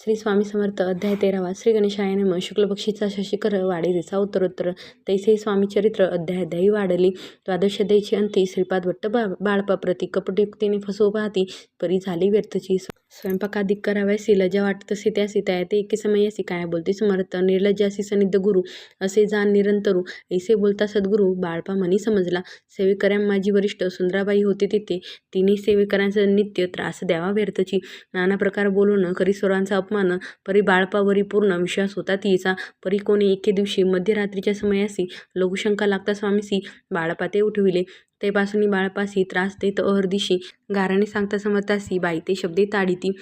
श्री स्वामी समर्थ अध्याय तेरावा श्री गणेशाय नम. शुक्लपक्षीचा शशिकर वाढे उत्तरोत्तर. तैसे स्वामी चरित्र अध्याय अध्यायी वाढली. द्वादश द्यायची अंती श्रीपाद भट्ट बा बाळपा प्रती कपटयुक्तीने फसवू पाहती परी झाली व्यर्थची. स्वयंपाक अधिक कराव्यासी लजा वाटत असे त्यासी त्या ते एके समयासी काय बोलते? समर्थ निर्लज्जासी सनिध गुरु असे जाण निरंतरू हो. ऐसे बोलता सद्गुरू बाळपा मनी समजला. सेवेकऱ्या माझी वरिष्ठ सुंदराबाई होते तिथे. तिने सेवेकऱ्यांचा नित्य त्रास द्यावा व्यर्थची. नाना प्रकार बोलून करी स्वरांचा अपमान परी बाळपावरी पूर्ण विश्वास होता तिचा. परी कोणी एके दिवशी मध्यरात्रीच्या समयासी लघुशंका लागता स्वामीसी बाळपा ते उठविले. तेपासून बाळपासी त्रास देत अहर्दिशी. गाराने सांगता समर्थासी बाई. ते शब्दे ताडिती.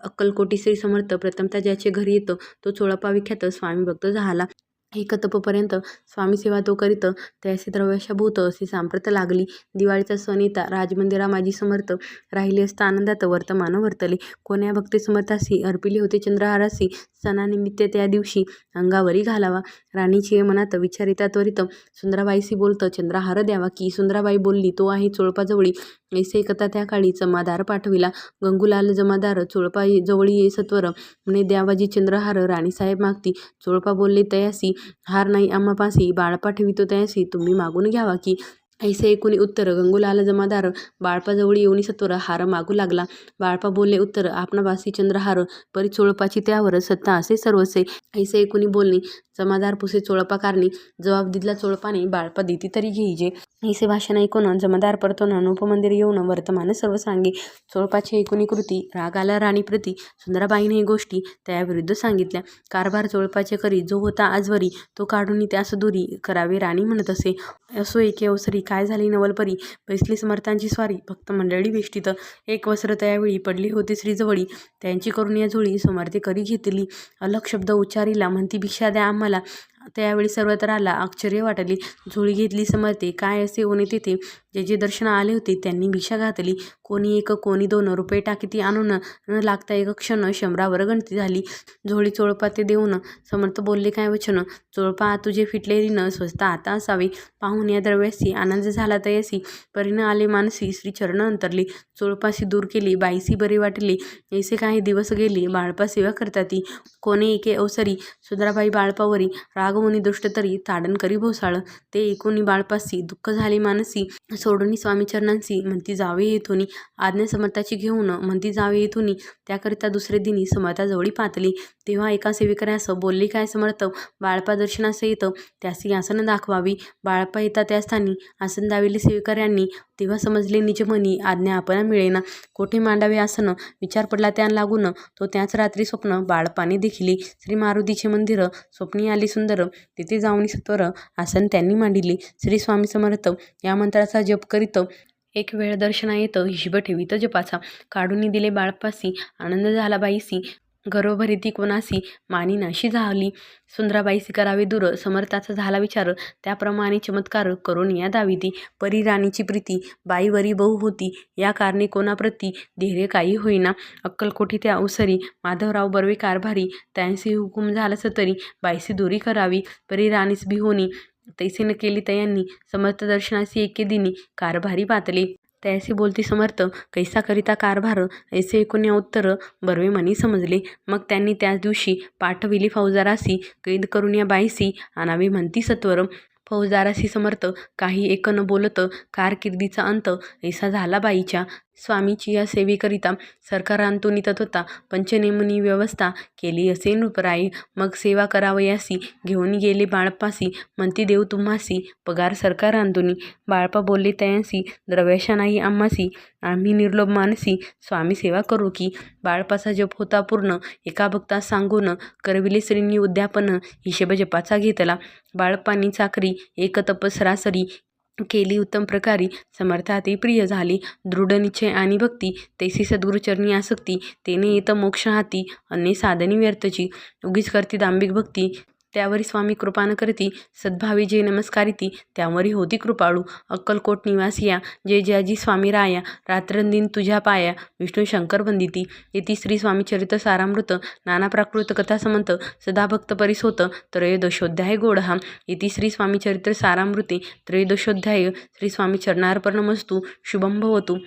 अक्कलकोटी श्री समर्थ. प्रथमतः ज्याचे घरी येतो तो चोळपा विख्यात स्वामी भक्त झाला. एक तपपर्यंत स्वामी सेवा तो करीत त्याचे द्रव्यशाभूत अशी सांप्रत लागली. दिवाळीचा सण येता राजमंदिरा माझी समर्थ राहिले असता आनंदात वर्तमान वर्तले. कोण्या भक्ती समर्थासी अर्पिले होते चंद्रहारासी सणानिमित्त त्या दिवशी अंगावरी घालावा. राणीची मनात विचारिता त्वरित. सुंदराबाईशी बोलतं चंद्रहार द्यावा की? सुंदराबाई बोलली तो आहे चोळपाजवळी. ऐसेकता त्या काळी जमादार पाठविला. गंगूलाल जमादार चोळपा जवळी ये सत्वर. म्हणे द्यावाजी चंद्रहार राणीसाहेब मागती. चोळपा बोलले तयासी. हार नाही आम्हापासी. बाळ पाठवितो तयासी. तुम्ही मागून घ्यावा की ऐसे एकूणी उत्तर गंगूलाल जमादार बाळपाजवळ येऊन सत्वर हार मागू लागला. बाळपा बोलले उत्तर आपणापासी चंद्रहार परी चोळपाची त्यावर सत्ता असे सर्वसे. ऐसे एकूणी बोलणे जमादार पुसे चोळपा कारणी जबाब दिदला चोळपाने बाळपा देती तरी घेईजे ऐसे भाषण ऐकून जमादार परतून अनुपमंदिर येऊन वर्तमान सर्व सांगे. चोळपाची एकूणी कृती रागाला राणीप्रती सुंदराबाईने ही गोष्टी त्याविरुद्ध सांगितल्या. कारभार चोळपाचे करी जो होता आजवरी तो काढून त्यास दुरी करावे राणी म्हणत असे. असो एके अवसरी काय झाली नवलपरी? बैसली समर्थांची स्वारी भक्त मंडळी वेष्टीत. एक वस्त्र त्यावेळी पडली होती श्रीजवळी. त्यांची करून या झोळी समर्थे करी घेतली? अलग शब्द उच्चारीला म्हणती भिक्षा द्या आम्हाला. त्यावेळी सर्वत्राला आश्चर्य वाटले. झोळी घेतली समर्थे काय असे ओने तेथे? जे जे दर्शन आले होते त्यांनी भिक्षा घातली. कोणी एक कोणी दोन रुपये टाकीती आणून न लागता एक क्षण शंभरावर गणती झाली. झोळी चोळपा ते देऊन समर्थ बोलले काय वचन? चोळपा तुझे फिटलेली न स्वस्त आता असावे. पाहून या द्रव्यासी आनंद झाला तयासी परिण आले मानसी श्री चरण अंतरली. चोळपाशी दूर केली बाईसी बरी वाटली. ऐसे काही दिवस गेली बाळपा सेवा करताती कोणी एके अवसरी सुंदराबाई बाळपावरी रागवणी दृष्ट तरी ताडण करी भोसाळ. ते एकूणी बाळपासी दुःख झाले मानसी. सोडूनी स्वामीचरणांसी म्हणती जावे येथोनी आज्ञा समर्थाची घेऊन म्हणती जावे येथोनी त्याकरिता दुसरे दिनी समर्थाजवळी पातली. तेव्हा एका सेविकऱ्यास बोलली काय समर्थ? बाळपा दर्शनास येतं त्यासी आसन दाखवावी. बाळपा येता त्या स्थानी आसन दाविले सेविकऱ्यांनी. तेव्हा समजले निजमनी आज्ञा आपणा मिळेना. कोठे मांडावे आसन? विचार पडला त्या लागून. तो त्याच रात्री स्वप्न बाळपाने देखिली. श्री मारुतीचे मंदिर स्वप्नी आली सुंदर. तिथे जाऊन सत्वर आसन त्यांनी मांडिले. श्री स्वामी समर्थ या मंत्राचा जप करीत एक वेळ दर्शना येतं हिशब ठेवीत जपाचा. काढून दिले बाळपासी आनंद झाला बाईसी गर्भभरिती कोणासी मानी नाशी झाली. सुंदराबाईसी करावे दूर समर्थाचा झाला विचार त्याप्रमाणे चमत्कार करून या दाविती परी राणीची प्रीती बाईवरी बहु होती या कारणे कोणाप्रती धैर्य काही होईना. अक्कलकोठी त्या अवसरी माधवराव बर्वे कारभारी त्यांसी हुकूम झालाच तरी बाईसी दुरी करावी. परी राणीस बिहोनी तैसे न केली तयांनी. समर्थ दर्शनासी एके दिनी कारभारी पातले. तयासी बोलती समर्थ कैसा करिता कारभार ऐसे एकूण उत्तर बर्वे मनी समजले. मग त्यांनी त्याच दिवशी पाठविली फौजारासी कैद करून या बाईसी आणावी म्हणती सत्वर. फौजदाराशी समर्थ काही एक न बोलत कारकिर्दीचा अंत ऐसा झाला बाईच्या. स्वामीची या सेवेकरिता सरकारांतून तत्वता पंचनेमनी व्यवस्था केली असे नृपराई मग सेवा करावयासी घेऊन गेले बाळपासी म्हणती देव तुम्हासी पगार सरकारांतूनी बाळपा बोलले तयांसी द्रव्याशा नाही आम्हासी आम्ही निर्लोभ मानसी स्वामी सेवा करू की. बाळपाचा जप होता पूर्ण एका भक्तास सांगून करविले श्रींनी उद्यापन हिशेब जपाचा घेतला. बाळपानी चाकरी एक तप सरासरी केली उत्तम प्रकारे. समर्थाते प्रिय झाली. दृढ निश्चय आणि भक्ती. तैसी सद्गुरुचरणी आसक्ती. तेने येत मोक्ष हाती. अन्य साधनी व्यर्थची. उगीच करती दांभिक भक्ती. त्यावरी स्वामी कृपान करती सद्भावी जे नमस्कारिती त्यावरी होती कृपाळू. अक्कलकोट निवासिया जे ज्याजी स्वामी राया रात्रंदिन तुझ्या पाया विष्णू शंकर वंदिती. येती श्री स्वामी चरित्र सारामृत नाना प्राकृत कथा समंत सदा भक्त परिसोत त्रयोदशोध्याय गोडहा. येती श्री स्वामी चरित्र सारामृते त्रयोदशोध्याय. श्री स्वामी चरणार्पणमस्तु शुभं भवतु.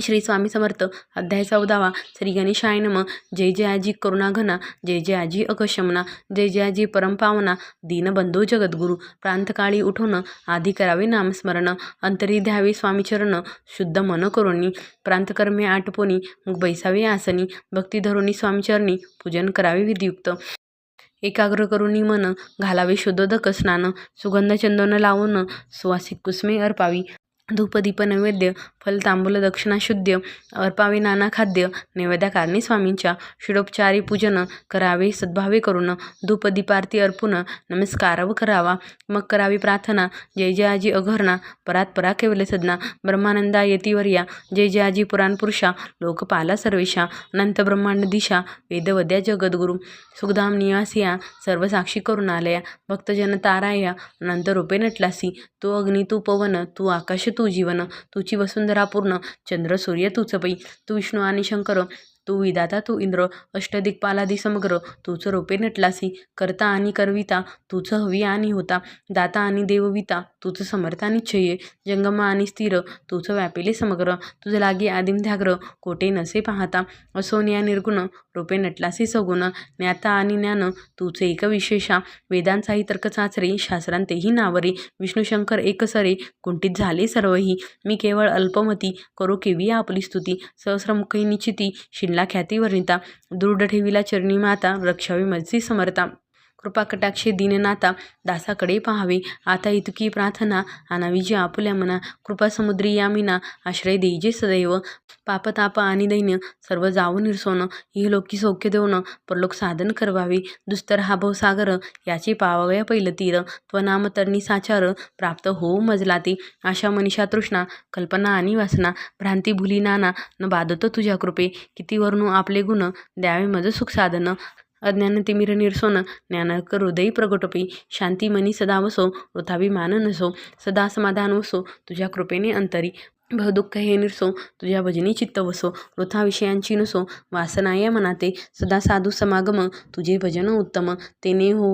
श्री स्वामी समर्थ अध्याय चौदावा श्री गणेशाय नम. जय जय आजी करुणाघना जय जय आजी अकशमना जय जय आजी परमपावना दीनबंधू जगद्गुरु. प्रांतकाळी उठवणं आधी करावे नामस्मरण अंतरी द्यावे स्वामीचरण शुद्ध मन करुणी. प्रांतकर्मे आटपोनी मग बैसावे आसनी. भक्ती धरुणी स्वामीचरणी पूजन करावे विधियुक्त. एकाग्र करुणी मन घालावे शुद्धोदक स्नान. सुगंध चंदन लावून सुवासिक कुसमे अर्पावी. धूपदीप नैवेद्य फल तांबूल दक्षिणा शुद्ध नाना खाद्य नैवेद्या कारणी स्वामींच्या षडोपचारी पूजन करावे सद्भावे करून धूपदीपारती अर्पून नमस्कारव करावा. मग करावी प्रार्थना जय जय आजी अघरणा परात परा केवले सदना ब्रह्मानंदा यतिवर्या जय जय आजी लोकपाला सर्वेशा अनंत ब्रह्मांड दिशा वेदवद्या जगद्गुरु सुखधाम निवासिया सर्व साक्षी करुणालया भक्तजन ताराया अनंत रूपे नटलासी तू अग्नी तू पवन तू आकाश तू जीवन तुची वसुंधरा पूर्ण चंद्र सूर्य तुचपई तू विष्णू आणि शंकर. तू विदाता तू इंद्र अष्टदिक्पालादी समग्र तूच रोपे नटलासी करता आणि करविता तूच हवी आणि होता दाता आणि देवविता तूच समर्थ आणि छये जंगमा आणि स्थिर तूच व्यापिले समग्र तुझ लागी आदिमध्याग्र कोटे नसे पाहता असोनिया निर्गुण रोपे नटलासी सगुण ज्ञाता आणि ज्ञान तूच एक विशेषा वेदांचाही तर्क चाचरे शास्त्रांतेही नावरे विष्णुशंकर एकसरे कुंठित झाले सर्वही मी केवळ अल्पमती करू केवी आपली स्तुती सहस्रमुखी निश्चिती शिल ख्याती वर्णिता दृढ ठेवीला चरणी माता रक्षावी मजसी समर्था कृपा कटाक्षे दीननाथा दासाकडे पाहावे. आता इतकी प्रार्थना आणावीजी आपुल्या मना कृपा समुद्री यामिना आश्रय देईजे सदैव. पापताप आणि दैन्य सर्व जाऊन निरसोन ही लोकी सौख्य देऊन परलोक साधन करवावे. दुस्तर हा भवसागर याचे पावावया पहिलं तीर. त्वनाम तरणी साचार प्राप्त होऊ मजला ते आशा मनीषा तृष्णा कल्पना आणि वासना भ्रांती भुली नाना न बाधत तुझ्या कृपे. किती वर्णू आपले गुण द्यावे मज सुख साधन. अज्ञान तिमिर निरसोन ज्ञानक हृदयी प्रगटपी शांती मनी सदा वसो वृथाभिमान नसो सदा समाधान वसो तुझ्या कृपेने अंतरी भवदुःख हे निरसो तुझ्या भजनी चित्त वसो वृथा विषयांची नसो वासना या मनाते सदा साधू समागम तुझे भजन उत्तम तेने हो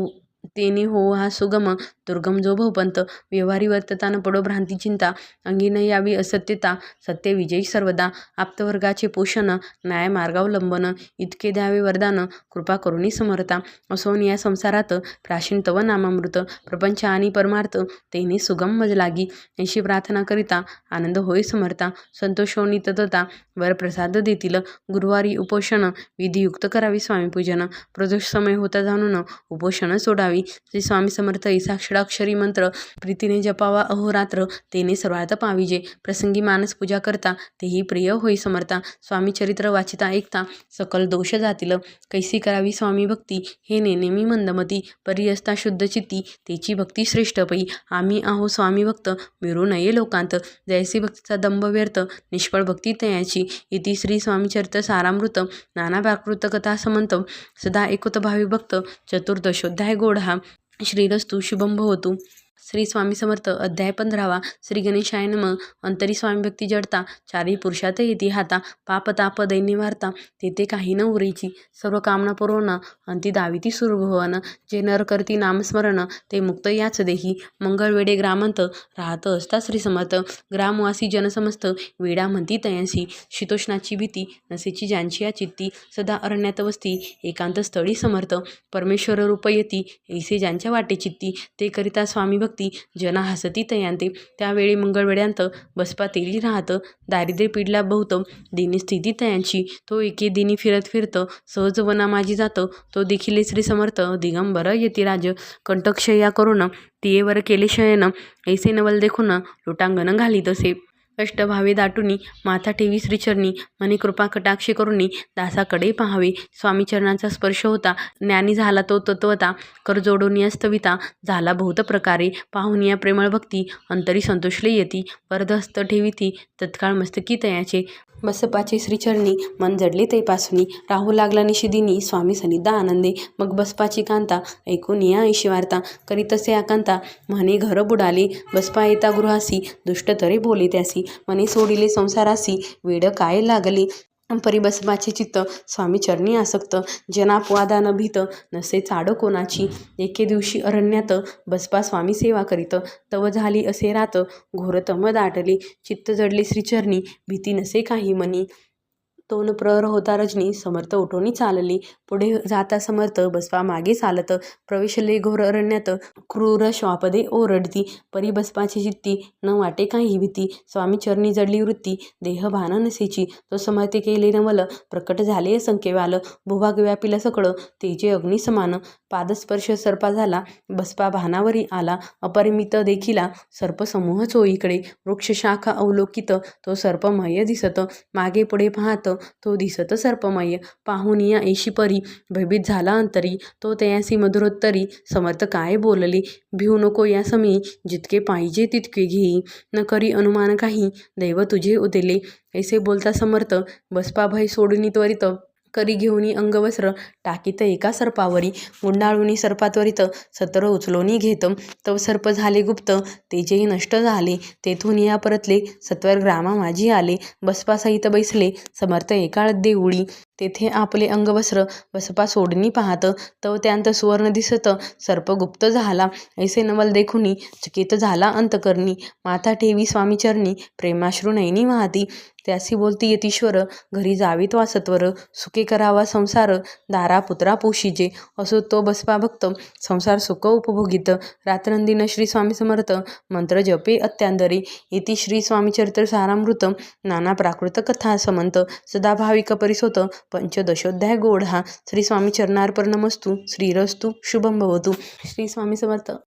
तेने हो हा सुगम दुर्गम जो भवपंत व्यवहारी वर्तता न पडो भ्रांती चिंता अंगी न यावी असत्यता सत्य विजयी सर्वदा आप्तवर्गाचे पोषण न्याय मार्गावलंबन इतके द्यावे वरदान कृपा करुणी समर्था असोन या संसारात प्राचीन तव नामामृत प्रपंच आणि परमार्थ तेने सुगम मज लागी ऐशी प्रार्थना करिता आनंद होय समर्था संतोषोनी ततता वर प्रसाद देतील गुरुवारी उपोषण विधियुक्त करावी स्वामीपूजन प्रदोष समय होता जाणून उपोषण सोडावी श्री स्वामी समर्थ ईसाक्षराक्षरी मंत्र प्रीतीने जपावा अहोरात्र तेने सर्वार्थ पाविजे. प्रसंगी मानस पूजा करता तेही प्रिय होई समर्था. स्वामी चरित्र वाचिता ऐकता सकल दोष जातील. कैसी करावी स्वामी भक्ती हे नेनेमी मंदमती. परी असता शुद्ध चित्ती तेची भक्ती श्रेष्ठ पै. आम्ही आहो स्वामी भक्त मिळू नये लोकांत. जयसी भक्तीचा दंभ व्यर्थ निष्फळ भक्ती तयाची. इति श्री स्वामीचरित सारामृत नाना प्राकृत कथा समंत सदा एकोत भावी भक्त चतुर्दशोध्याय गोढा श्रीरस्तु शुभम भवतु. श्री स्वामी समर्थ अध्याय पंधरावा. श्री गणेशाय नम. अंतरी स्वामी भक्ती जडता चारी पुरुषात येती हाता. पाप ताप दैन्य वार्ता तेथे काही न उरायची सर्व कामना पुरवणं अंती दाविती सुरू भवन जे नर करती नामस्मरण ते मुक्त याच देही. मंगळवेडे ग्रामांत राहत असता श्री समर्थ. ग्रामवासी जनसमस्त वेडा म्हणती तयांसी शीतोष्णाची भीती नसेची ज्यांची या चित्ती सदा अरण्यात वस्ती एकांत स्थळी समर्थ. परमेश्वर रूप येती ऐसे ज्यांच्या वाटे चित्ती ते करिता स्वामी भक्ती जना हसती तयांते त्यावेळी मंगळवेड्यांत बसपा तेली राहत. दारिद्र्य पिडला बहुत दिनी स्थिती तयांची तो एके दिनी फिरत फिरत. सहज वना माझी जात. तो देखील श्री समर्थ. दिगंबर यतिराज कंटकशय्या करून तियेवर केले शयन. ऐसे नवल देखून लोटांगण घाली तसे अष्टभावे दाटुनी माथा ठेवी श्रीचरणी मने कृपा कटाक्षी करुणी दासाकडे पाहावे. स्वामीचरणाचा स्पर्श होता. ज्ञानी झाला तो तत्वता कर जोडून अस्तविता झाला बहुत प्रकारे. पाहून या प्रेमळ भक्ती अंतरी संतोषले येती. वरदहस्त ठेविती तत्काळ मस्तकी तयाचे. बसपाचे श्रीचरणी मन जडले ते पासुनी राहू लागला निशिदिनी स्वामी सनिदा आनंदे मग बसपाची कांता ऐकून या ऐशिवार्ता करी तसे आकांता म्हणे घर बुडाले बसपा येता गृहासी दुष्ट तरी बोले त्यासी मने सोडिले संसारासी वेड काय लागले परिबसमाचे चित्त स्वामी चरणी आसक्त. जनापवादा न भीत. नसे चाड कोणाची? एके दिवशी अरण्यात बसपा स्वामी सेवा करीत. तव झाली असे रात. घोरतम दाटली. चित्त जडले श्रीचरणी. भीती नसे काही मनी. तोन प्रहर होता रजनी समर्थ उठोनी चालली. पुढे जाता समर्थ बसपा मागे चालत. प्रवेशले घोर अरण्यात क्रूर श्वापदे ओरडती. परी बसपाची जित्ती न वाटे काही भीती. स्वामी चरणी जडली वृत्ती देह भान नसेची. तो समर्थे केले नवल प्रकट झाले संकेवाल. भूभाग व्यापिला सकळ तेजे अग्नी समान. पादस्पर्श सर्पा झाला बसपा भानावरी आला. अपरिमित देखिला सर्पसमूह चोईकडे वृक्षशाखा अवलोकित तो सर्पमय दिसत. मागे पुढे पाहत तो दिसत सर्पमय पाहून या ऐशी परी भयभीत झाला अंतरी. तो तयासी मधुरोत्तरी समर्थ काय बोलले? भिऊ नको या समी जितके पाहिजे तितके घेई न करी अनुमान काही दैव तुझे उदेले. ऐसे बोलता समर्थ बसपा भय सोडून त्वरित करी घेऊनी अंगवस्त्र टाकीत एका सर्पावरी. गुंडाळूनी सर्पात्वरित सतर उचलोनी घेत तव सर्प झाले गुप्त तेजेही नष्ट झाले. तेथून या परतले सत्वर ग्रामा माझी आले. बसपासहित बैसले समर्थ एकाळ देऊळी. तेथे आपले अंगवस्त्र बसपा सोडणी पाहत. तव त्यांत सुवर्ण दिसत. सर्प गुप्त झाला. ऐसे नवल देखुनी चकित झाला अंतकरणी. माथा ठेवी स्वामीचरणी प्रेमाश्रू नयनी वाहती. त्यासी बोलती यतीश्वर घरी जावीत वासत्वर. सुखे करावा संसार दारा पुत्रा पोशीजे असो तो बसपा भक्त संसार सुख उपभोगित. रात्रंदिन श्री स्वामी समर्थ मंत्र जपे अत्यांदरी. इति श्री स्वामी चरित्र सारामृत नाना प्राकृत कथा समंत. सदा भाविक परिसोत पंचदशोध्याय गोढा. श्री स्वामी चरणार्पणमस्तु श्रीरस्तु. शुभम भवतु. श्री स्वामी समर्थ.